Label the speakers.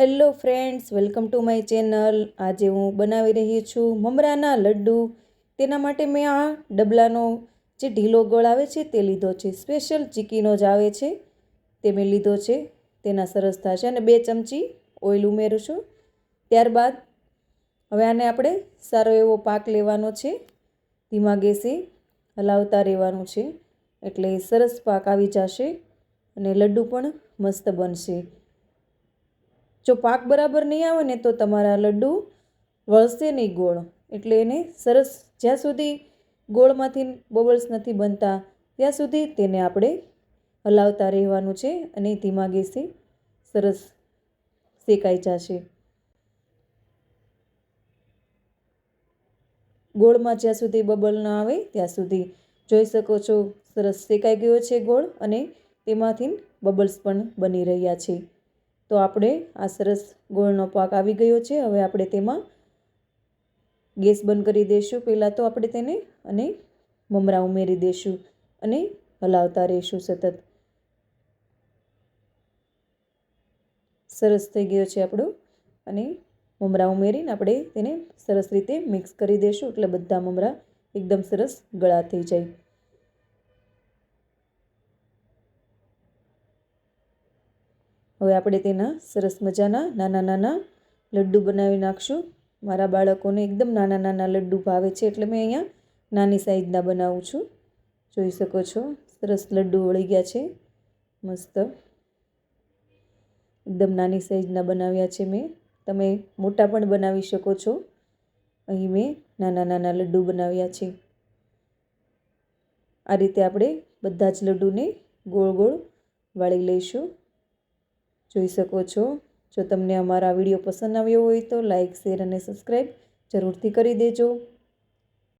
Speaker 1: Hello friends, welcome to my channel. આજે હું બનાવી રહી છું મમરાના લડ્ડુ. તેના માટે મેં આ ડબલાનો જે ઢીલો ગોળ આવે છે તે લીધો છે. સ્પેશિયલ ચીકીનો જ આવે છે. તે મેં લીધો છે. તેના સરસ થશે અને બે ચમચી ઓઇલ ઉમેરું છું. ત્યારબાદ હવે આને આપણે સારો એવો પાક લેવાનો છે. ધીમા ગેસે હલાવતા રહેવાનું છે. એટલે સરસ પાક આવી જશે અને લડ્ડુ પણ મસ્ત બનશે. જો પાક બરાબર નહીં આવે ને તો તમારા લડ્ડુ વળશે નહીં ગોળ. એટલે એને સરસ જ્યાં સુધી ગોળમાંથી બબલ્સ નથી બનતા, ત્યાં સુધી તેને આપણે હલાવતા રહેવાનું છે અને ધીમા ગેસે સરસ શેકાઈ જશે. ગોળમાં જ્યાં સુધી બબલ ન આવે, ત્યાં સુધી જોઈ શકો છો સરસ શેકાઈ ગયો છે ગોળ અને તેમાંથી બબલ્સ પણ બની રહ્યા છે. તો આપણે આ સરસ ગોળનો પાક આવી ગયો છે. હવે આપણે તેમાં ગેસ બંધ કરી દઈશું પહેલાં તો આપણે તેને અને મમરા ઉમેરી દઈશું અને હલાવતા રહીશું સતત. સરસ થઈ ગયો છે આપણો. અને મમરા ઉમેરીને આપણે તેને સરસ રીતે મિક્સ કરી દઈશું એટલે બધા મમરા એકદમ સરસ ગળા થઈ જાય. હવે આપણે તેના સરસ મજાના નાના નાના લડ્ડુ બનાવી નાખશું. મારા બાળકોને એકદમ નાના નાના લડ્ડુ ભાવે છે એટલે મેં અહીંયા નાની સાઈઝના બનાવું છું. જોઈ શકો છો, સરસ લડ્ડુ વળી ગયા છે. મસ્ત. એકદમ નાની સાઈઝના બનાવ્યા છે મેં. તમે મોટા પણ બનાવી શકો છો. અહીં મેં નાના નાના લડ્ડુ બનાવ્યા છે. આ રીતે આપણે બધા જ લડ્ડુને ગોળ ગોળ વાળી લઈશું. જોઈ શકો છો. જો તમને અમારા વીડિયો પસંદ આવ્યો હોય તો લાઇક શેર અને સબસ્ક્રાઈબ જરૂરથી કરી દેજો.